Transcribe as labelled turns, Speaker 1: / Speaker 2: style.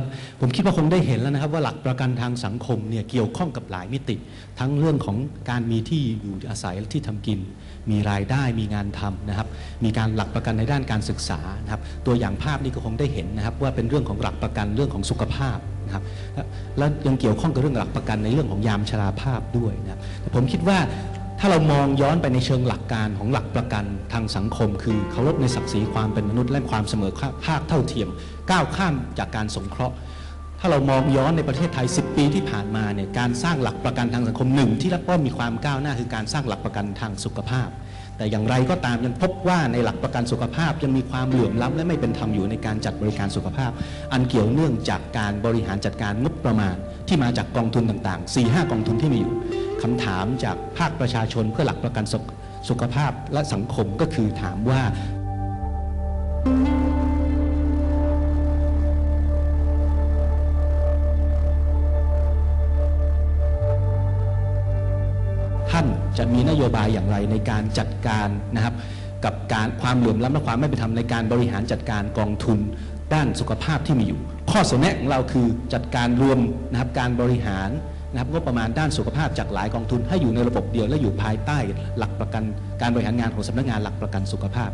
Speaker 1: ับผมคิดว่าคงได้เห็นแล้วนะครับ ว่าหลักประกันทางสังคมเนี่ยเกี่ยวข้องกับหลายมิติ ทั้งเรื่องของการมีที่อยู่อาศัยและที่ทำกิน มีรายได้มีงานทำนะครับ มีการหลักประกันในด้านการศึกษานะครับตัวอย่างภาพนี้ก็คงได้เห็นนะครับ ว่าเป็นเรื่องของหลักประกันเรื่องของสุขภาพนะครับและยังเกี่ยวข้องกับเรื่องหลักประกันในเรื่องของยามชราภาพด้วยนะครับผมคิดว่า ถ้าเรามองย้อนไปในเชิงหลักการของหลักประกันทางสังคม คือเคารพในศักดิ์ศรีความเป็นมนุษย์และความเสมอภาคเท่าเทียม ก้าวข้ามจากการสงเคราะห์ ถ้าเรามองย้อนในประเทศไทย 10 ปีที่ผ่านมาเนี่ยการสร้างหลักประกันทางสังคมหนึ่งที่รับว่ามีความก้าวหน้าคือการสร้างหลักประกันทางสุขภาพ แต่อย่างไรก็ตามยังพบว่าในหลักประกันสุขภาพยังมีความเหลื่อมล้ำและไม่เป็นธรรมอยู่ในการจัดบริการสุขภาพ อันเกี่ยวเนื่องจากการบริหารจัดการงบประมาณ ที่มาจากกองทุนต่างๆ 4-5 กองทุนที่มีอยู่คำถามจากภาคประชาชนเพื่อหลักประกันสุขสุขภาพและสังคมก็คือถามว่า จะมีนโยบายอย่างไรในการจัดการนะครับ กับการความเหลื่อมล้ำและความไม่เป็นธรรมในการบริหารจัดการกองทุนด้านสุขภาพที่มีอยู่ ข้อเสนอของเราคือจัดการรวมนะครับการบริหารนะครับงบประมาณด้านสุขภาพจากหลายกองทุนให้อยู่ในระบบเดียวและอยู่ภายใต้หลักประกันการบริหารงานของสำนักงานหลักประกันสุขภาพ